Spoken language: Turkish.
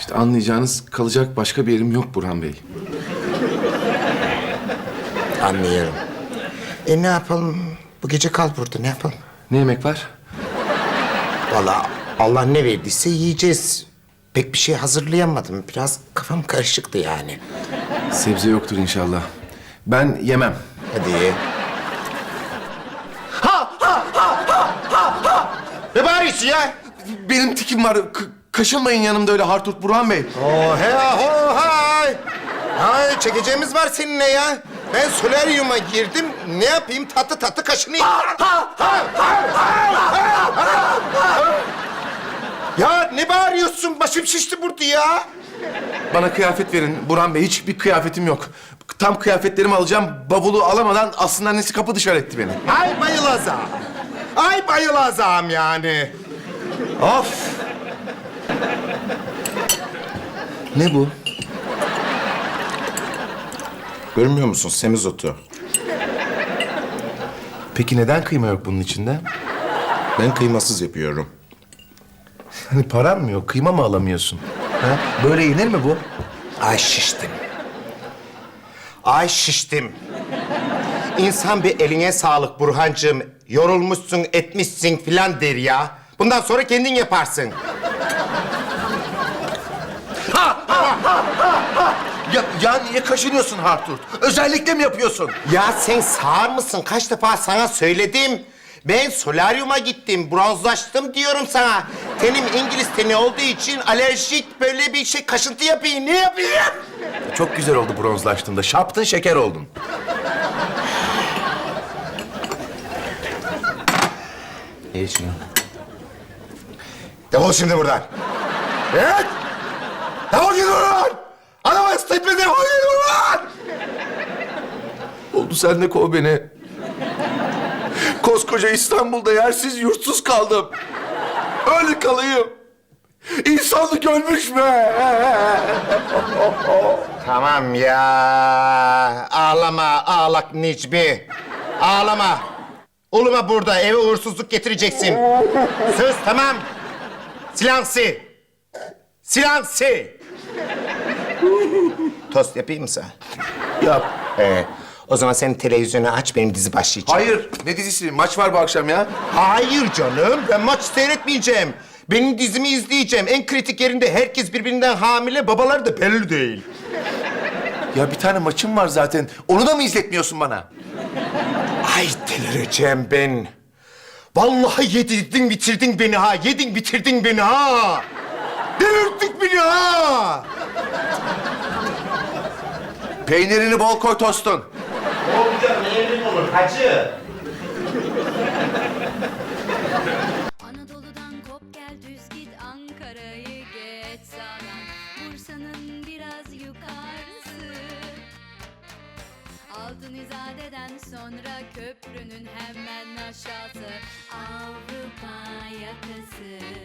İşte anlayacağınız kalacak başka bir yerim yok Burhan Bey. Anlıyorum. E ne yapalım? Bu gece kal burada ne yapalım? Ne yemek var? Vallahi Allah ne verdiyse yiyeceğiz. Pek bir şey hazırlayamadım. Biraz kafam karışıktı yani. Sebze yoktur inşallah. Ben yemem. Hadi. Ha ha ha ha ha ha! Ne bağırıyorsun ya? Benim tikim var. K- kaşınmayın yanımda öyle Hartut Burhan Bey. Oh he ho hay. Hay çekeceğimiz var seninle ya. Ben solaryuma girdim. Ne yapayım? Tatlı tatlı kaşınayım. ya ne bağırıyorsun? Başım şişti burada ya. Bana kıyafet verin Burhan Bey. Hiçbir kıyafetim yok. Tam kıyafetlerimi alacağım. Bavulu alamadan aslında annesi kapı dışarı etti beni. Ay bayılacağım. Ay bayılacağım yani. Of. Ne bu? Görmüyor musun semizotu? Peki neden kıyma yok bunun içinde? Ben kıymasız yapıyorum. Hani paran mı yok? Kıyma mı alamıyorsun? Ha? Böyle yenir mi bu? Ay şiştim. Ay şiştim. İnsan bir eline sağlık Burhancığım. Yorulmuşsun, etmişsin filan der ya. Bundan sonra kendin yaparsın. Ya, ya niye kaşınıyorsun Hartut? Özellikle mi yapıyorsun? Ya sen sağır mısın? Kaç defa sana söyledim. Ben solaryuma gittim, bronzlaştım diyorum sana. Tenim İngiliz teni olduğu için alerjik böyle bir şey kaşıntı yapayım. Ne yapayım? Çok güzel oldu bronzlaştığında. Şaptın şeker oldun. Ne içiyorsun? Defol şimdi buradan. Evet. Defol git buradan. Adamı ısıtma defol git buradan. Oldu sen de kov beni. Koskoca İstanbul'da yersiz yurtsuz kaldım. Öyle kalayım. İnsanlık ölmüş mü? Tamam ya. Ağlama ağlak Necmi. Ağlama. Uluma burada eve uğursuzluk getireceksin. Söz tamam. Silansi. Silansi. Tost yapayım mı sana? Yap. Ee, o zaman sen televizyonu aç benim dizi başlayacak. Hayır. Ne dizisi? Maç var bu akşam ya. Hayır canım ben maç seyretmeyeceğim. Benim dizimi izleyeceğim. En kritik yerinde herkes birbirinden hamile, babalar da belli değil. Ya bir tane maçım var zaten. Onu da mı izletmiyorsun bana? Ay delireceğim ben. Vallahi yedirdin bitirdin beni ha. Yedin bitirdin beni ha delirttik beni ha! Peynirini bol koy tostun. Olmayacak, yeğenim olur, kaçı. Anadolu'dan kop sonra köprünün hemen aşağısı Avrupa yakası